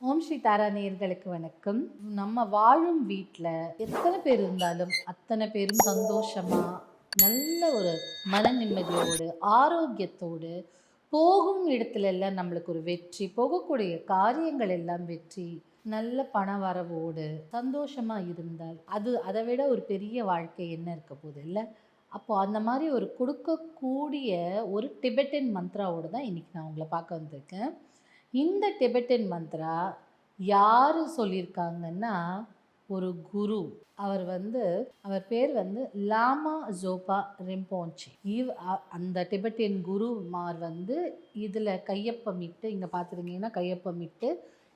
ஓம் ஸ்ரீ தாரா நேயர்களுக்கு வணக்கம். நம்ம வாழும் வீட்டில் எத்தனை பேர் இருந்தாலும் அத்தனை பேரும் சந்தோஷமாக நல்ல ஒரு மன நிம்மதியோடு ஆரோக்கியத்தோடு போகும் இடத்துல எல்லாம் நம்மளுக்கு ஒரு வெற்றி போகக்கூடிய காரியங்கள் எல்லாம் வெற்றி நல்ல பண வரவோடு சந்தோஷமாக இருந்தால் அது அதை விட ஒரு பெரிய வாழ்க்கை என்ன இருக்க போகுது இல்லை? அப்போது அந்த மாதிரி ஒரு கொடுக்கக்கூடிய ஒரு டிபெட்டன் மந்த்ராவோடு தான் இன்னைக்கு நான் உங்களை பார்க்க வந்திருக்கேன். இந்த டிபெட்டன் மந்த்ரா யார் சொல்லியிருக்காங்கன்னா ஒரு குரு. அவர் வந்து அவர் பேர் வந்து லாமா ஜோபா ரிம்போன்ச்சி. இவ் அ- அந்த டிபெட்டியன் குருமார் வந்து இதில் கையப்பமிட்டு இங்கே பார்த்துருந்தீங்கன்னா கையப்பமிட்டு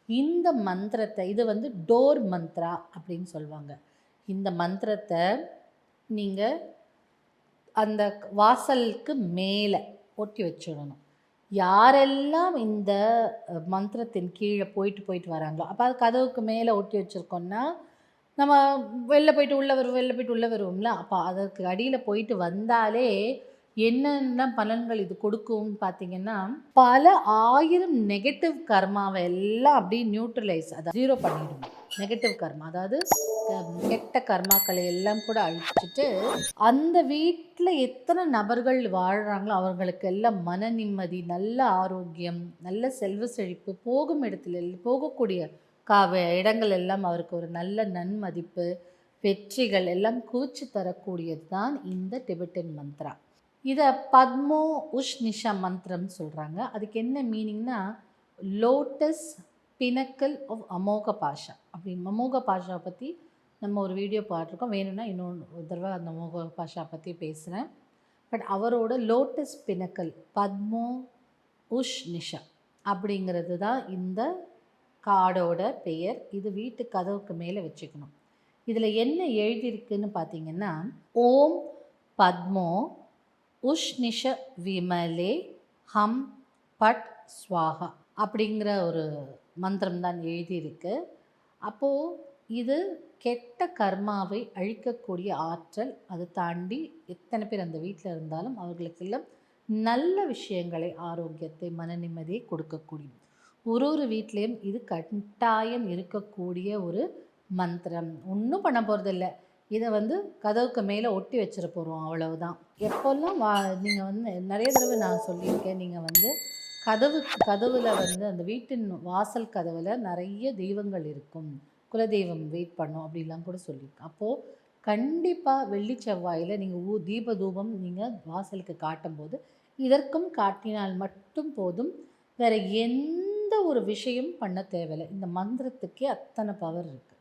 இந்த மந்திரத்தை இது வந்து டோர் மந்த்ரா அப்படின்னு சொல்லுவாங்க இந்த மந்திரத்தை நீங்கள் அந்த வாசலுக்கு மேலே ஒட்டி வச்சிடணும். யாரெல்லாம் இந்த மந்திரத்தின் கீழே போயிட்டு போயிட்டு வராங்களோ அப்போ அது கதவுக்கு மேலே ஒட்டி வச்சுருக்கோன்னா நம்ம வெளில போயிட்டு உள்ளே வருவோம் வெளில போயிட்டு உள்ளே வருவோம்ல அப்போ அதற்கு அடியில் போயிட்டு வந்தாலே என்னென்ன பலன்கள் இது கொடுக்கும்னு பார்த்தீங்கன்னா பல ஆயிரம் நெகட்டிவ் கர்மாவை எல்லாம் அப்படியே நியூட்ரலைஸ் அதை ஜீரோ பண்ணிடும் நெகட்டிவ் கர்மா அதாவது கெட்ட கர்மாக்களை எல்லாம் கூட அழிச்சிட்டு அந்த வீட்டில் எத்தனை நபர்கள் வாழ்கிறாங்களோ அவர்களுக்கு எல்லாம் மன நிம்மதி நல்ல ஆரோக்கியம் நல்ல செல்வ செழிப்பு போகும் இடத்துல எல்லாம் போகக்கூடிய காவ இடங்கள் எல்லாம் அவருக்கு ஒரு நல்ல நன்மதிப்பு வெற்றிகள் எல்லாம் கூச்சி தரக்கூடியது தான் இந்த டிபெட்டன் மந்த்ரா. இதை பத்மோ உஷ் நிஷா மந்திரம் சொல்கிறாங்க அதுக்கு என்ன மீனிங்னா லோட்டஸ் பினக்கல் ஆஃப் அமோக பாஷா. அப்படி அமோக பாஷாவை பற்றி நம்ம ஒரு வீடியோ பார்த்துருக்கோம் வேணும்னா இன்னொன்று ஒரு தடவை அந்த மோக பாஷா பற்றி பேசுகிறேன் பட் அவரோட லோட்டஸ் பினக்கல் பத்மோ உஷ் நிஷா அப்படிங்கிறது தான் இந்த காடோட பெயர். இது வீட்டு கதவுக்கு மேலே வச்சுக்கணும். இதில் என்ன எழுதியிருக்குன்னு பார்த்தீங்கன்னா ஓம் பத்மோ உஷ்நிஷ விமலே ஹம் பட் ஸ்வாகா அப்படிங்கிற ஒரு மந்திரம் தான் எழுதியிருக்கு. அப்போது இது கெட்ட கர்மாவை அழிக்கக்கூடிய ஆற்றல் அதை தாண்டி எத்தனை பேர் அந்த வீட்டில் இருந்தாலும் அவர்களுக்கெல்லாம் நல்ல விஷயங்களை ஆரோக்கியத்தை மன நிம்மதியை கொடுக்கக்கூடியது. ஒரு ஒரு வீட்லேயும் இது கட்டாயம் இருக்கக்கூடிய ஒரு மந்திரம். ஒன்றும் பண்ண போகிறதில்ல இதை வந்து கதவுக்கு மேலே ஒட்டி வச்சிட போகிறோம் அவ்வளவுதான். எப்போல்லாம் வா நீங்கள் வந்து நிறைய தடவை நான் சொல்லியிருக்கேன் நீங்கள் வந்து கதவு கதவில் வந்து அந்த வீட்டின் வாசல் கதவில் நிறைய தெய்வங்கள் இருக்கும். குலதெய்வம் வெயிட் பண்ணும் அப்படிலாம் கூட சொல்லியிருக்கு அப்போது கண்டிப்பாக வெள்ளி செவ்வாயில் நீங்கள் ஊ தீப தூபம் நீங்கள் வாசலுக்கு காட்டும்போது இதற்கும் காட்டினால் மட்டும் போதும் வேற எந்த ஒரு விஷயம் பண்ண தேவையில்லை. இந்த மந்திரத்துக்கே அத்தனை பவர் இருக்குது